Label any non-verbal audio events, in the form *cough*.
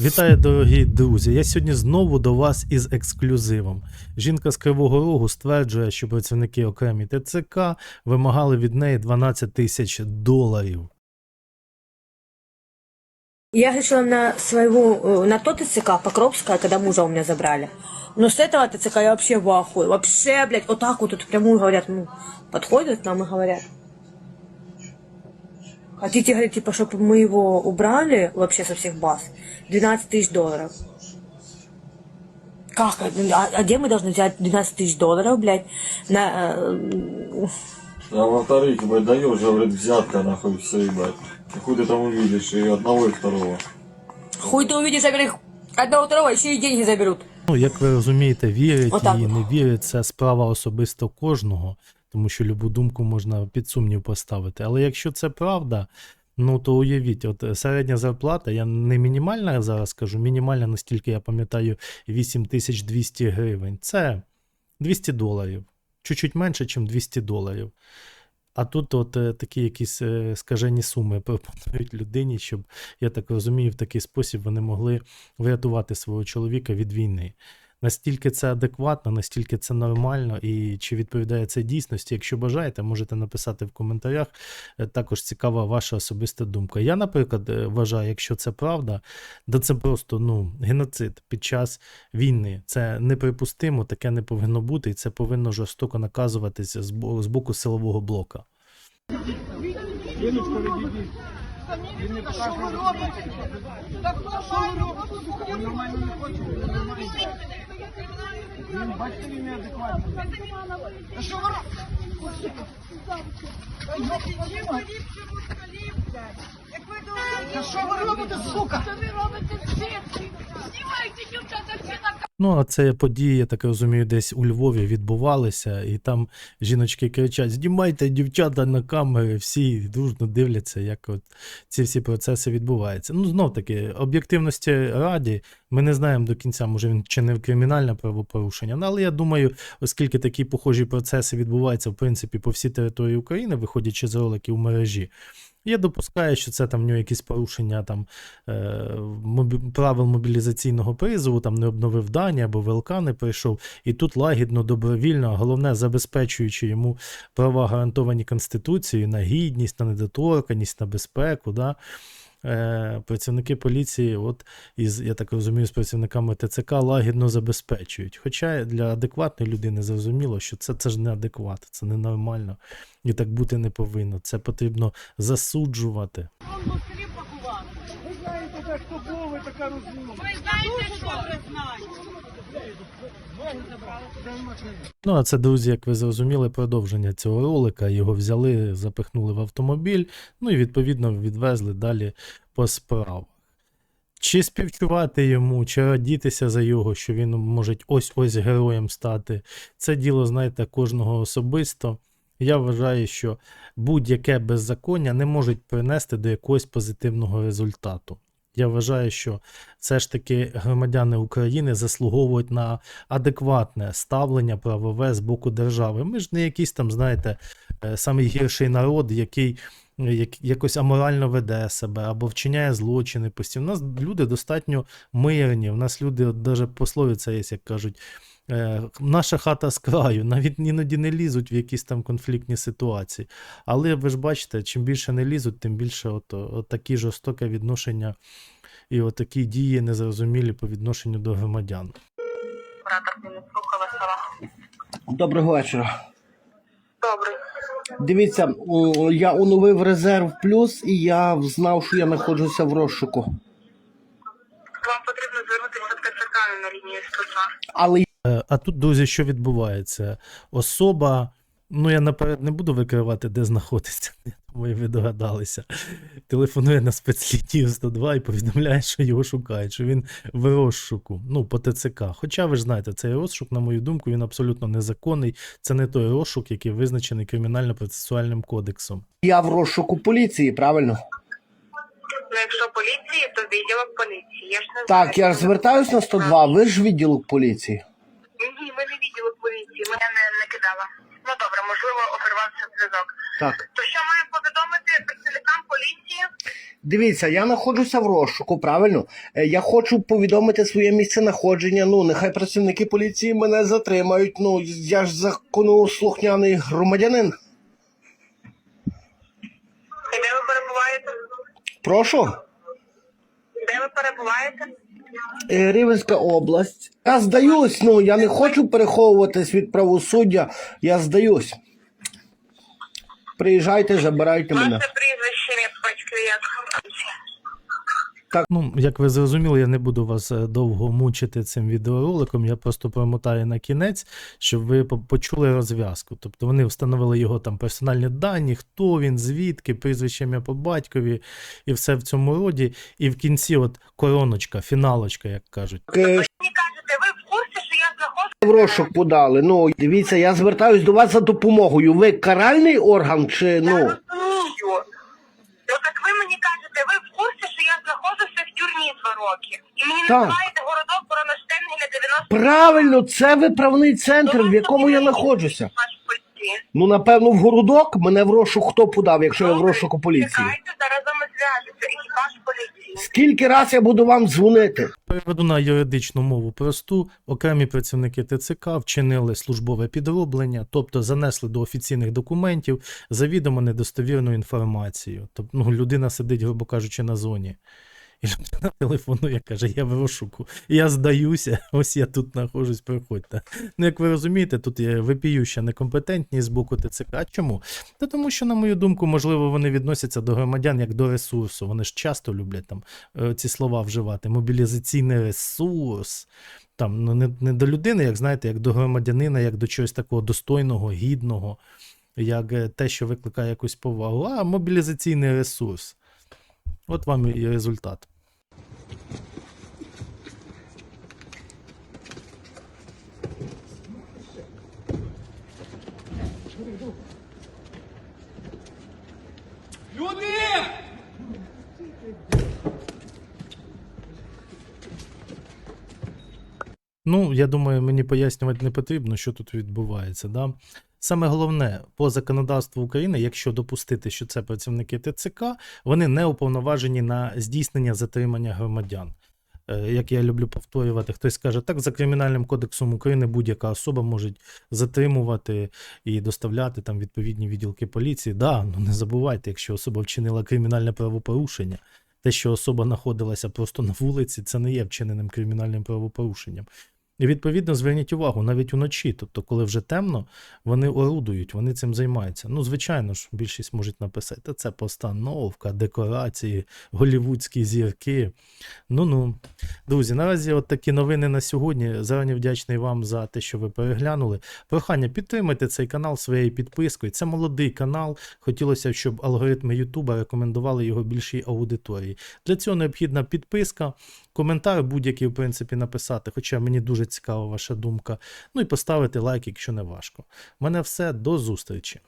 Вітаю, дорогі друзі! Я сьогодні знову до вас із ексклюзивом. Жінка з Кривого Рогу стверджує, що працівники окремі ТЦК вимагали від неї 12 тисяч доларів. Я решила на своего, э, на тот ТЦК Покровская, когда мужа у меня забрали. Но с этого ТЦК я вообще в ахуе. Вообще, блядь, вот так вот тут прямую говорят, ну, подходят к нам и говорят. Хотите, говорит, типа, чтобы мы его убрали вообще со всех баз? 12 тысяч долларов. Как? А, а где мы должны взять 12 тысяч долларов, блядь, на... э, А во-вторых, ебать, даешь, говорит, взятка, нахуй, все, ебать. И хуй ты там увидишь, и одного, и второго. Хуй ты увидишь, я говорю, одного второго еще и деньги заберут. Ну, як ви розумієте, вірять Отак їй, от. не вірять, це справа особисто кожного, тому що любу думку можна під сумнів поставити. Але якщо це правда, ну то уявіть, от е, середня зарплата, я не мінімальна зараз кажу, мінімальна, наскільки я пам'ятаю, 8200 гривень. Це 200 доларів. Чуть-чуть менше, ніж 200 доларів. А тут от е, такі якісь е, скажені суми пропонують людині, щоб, я так розумію, в такий спосіб вони могли врятувати свого чоловіка від війни. Настільки це адекватно, настільки це нормально, і чи відповідає це дійсності? Якщо бажаєте, можете написати в коментарях. Е, Також цікава ваша особиста думка. Я, наприклад, е, вважаю, якщо це правда, то це просто ну, геноцид під час війни. Це неприпустимо, таке не повинно бути, і це повинно жорстоко наказуватися з боку силового блока. Батьків неадекватні. А що ви робите? Та що ви робите, сука? Знімайте дівчата всі на Ну, а це події, я так розумію, десь у Львові відбувалися, і там жіночки кричать: знімайте дівчата на камери, всі дружно дивляться, як от ці всі процеси відбуваються. Ну, знов таки, об'єктивності раді, ми не знаємо до кінця, може він чинив кримінальне правопорушення. Ну, але я думаю, оскільки такі похожі процеси відбуваються, в принципі, по всій території України, виходячи з роликів в мережі. Я допускаю, що це там в нього якісь порушення там, е, правил мобілізаційного призову, там не обновив дані або ВЛК не прийшов. І тут лагідно, добровільно, головне, забезпечуючи йому права, гарантовані Конституцією на гідність, на недоторканність, на безпеку. Да? Е, працівники поліції, от із, я так розумію, з працівниками ТЦК лагідно забезпечують. Хоча для адекватної людини зрозуміло, що це, це ж не адекват, це ненормально. І так бути не повинно. Це потрібно засуджувати. Ви знаєте, така розумна. Ви знаєте, що ви знаєте? Ну, а це, друзі, як ви зрозуміли, продовження цього ролика. Його взяли, запихнули в автомобіль, ну і відповідно відвезли далі по справах. Чи співчувати йому, чи радітися за його, що він може ось-ось героєм стати, це діло, знаєте, кожного особисто. Я вважаю, що будь-яке беззаконня не може принести до якогось позитивного результату. Я вважаю, що все ж таки громадяни України заслуговують на адекватне ставлення правове з боку держави. Ми ж не якийсь там, знаєте, е, самий гірший народ, який е, як, якось аморально веде себе або вчиняє злочини постійно. У нас люди достатньо мирні. У нас люди, навіть пословиця є, як кажуть. Е, Наша хата з краю, навіть іноді не лізуть в якісь там конфліктні ситуації. Але ви ж бачите, чим більше не лізуть, тим більше от, от такі жорстоке відношення і от такі дії незрозумілі по відношенню до громадян. Доброго вечора. Добре. Дивіться, я оновив резерв плюс і я знав, що я знаходжуся в розшуку. Вам потрібно звернутися в ТЦК на лінію 102. Але А тут, друзі, що відбувається? Особа, ну я наперед не буду викривати, де знаходиться, *laughs* думаю, ви догадалися. Телефонує на спецлінію 102 і повідомляє, що його шукають, що він в розшуку, ну, по ТЦК. Хоча ви ж знаєте, цей розшук, на мою думку, він абсолютно незаконний. Це не той розшук, який визначений кримінально-процесуальним кодексом. я в розшуку поліції, правильно? Ну, якщо поліції, то відділок поліції. Я ж не Так, я ж звертаюсь на 102, ви ж відділок поліції. Ні, ми не відділок поліції, мене не, не кидала. Ну добре, можливо, обірвався зв'язок. Так. То що маю повідомити працівникам поліції? Дивіться, я знаходжуся в розшуку, правильно? Е, Я хочу повідомити своє місце знаходження. Ну, нехай працівники поліції мене затримають. Ну, я ж законослухняний громадянин. І де ви перебуваєте? Прошу. Де ви перебуваєте? Е, Рівенська область. Я здаюсь, ну я не хочу переховуватись від правосуддя. Я здаюсь. Приїжджайте, забирайте мене. Ваше прізвище, як батькові як. Ну, як ви зрозуміли, я не буду вас е, довго мучити цим відеороликом. Я просто промотаю на кінець, щоб ви почули розв'язку. Тобто вони встановили його там персональні дані, хто він, звідки, прізвище ім'я по батькові і все в цьому роді. І в кінці, от короночка, фіналочка, як кажуть. Е, Мені кажете, ви в що я знаходжусь? В розшук подали. Ну, дивіться, я звертаюсь до вас за допомогою. Ви каральний орган чи ну. Ну так ви мені кажете, ви в курсі, що я знаходжуся в тюрмі два називаєте городок Бороноштенгеля 90 Правильно, це виправний центр, в якому я знаходжуся. Ну, напевно, в городок мене в розшук хто подав, якщо я в розшуку поліції. Чекайте, зараз з зв'яжеться екіпаж поліції. Скільки раз я буду вам дзвонити? Переведу на юридичну мову просту. Окремі працівники ТЦК вчинили службове підроблення, тобто занесли до офіційних документів завідомо недостовірну інформацію. Тобто ну, людина сидить, грубо кажучи, на зоні. І *laughs* людина телефонує, каже, я в розшуку, я здаюся, *laughs* ось я тут знаходжусь, приходьте. Ну, як ви розумієте, тут є випіюща некомпетентність з боку ТЦК. Чому? Та тому що, на мою думку, можливо, вони відносяться до громадян як до ресурсу. Вони ж часто люблять там е, ці слова вживати. Мобілізаційний ресурс. Там, ну, не, не до людини, як знаєте, як до громадянина, як до чогось такого достойного, гідного, як е, те, що викликає якусь повагу, а мобілізаційний ресурс. От вам і результат. Люди! Ну, я думаю, мені пояснювати не потрібно, що тут відбувається. Да? Саме головне, по законодавству України, якщо допустити, що це працівники ТЦК, вони не уповноважені на здійснення затримання громадян. Е, Як я люблю повторювати, хтось каже, так за кримінальним кодексом України будь-яка особа може затримувати і доставляти там відповідні відділки поліції. Да, ну не забувайте, якщо особа вчинила кримінальне правопорушення, те, що особа знаходилася просто на вулиці, це не є вчиненим кримінальним правопорушенням. І відповідно зверніть увагу, навіть уночі, тобто, коли вже темно, вони орудують, вони цим займаються. Ну, звичайно ж, більшість можуть написати, це постановка, декорації, голівудські зірки. Ну-ну. Друзі, наразі от такі новини на сьогодні. Зарані вдячний вам за те, що ви переглянули. Прохання, підтримайте цей канал своєю підпискою. Це молодий канал. Хотілося, щоб алгоритми Ютуба рекомендували його більшій аудиторії. Для цього необхідна підписка, коментар будь-який, в принципі, написати, хоча мені дуже цікава ваша думка. Ну і поставити лайк, якщо не важко. У мене все, до зустрічі.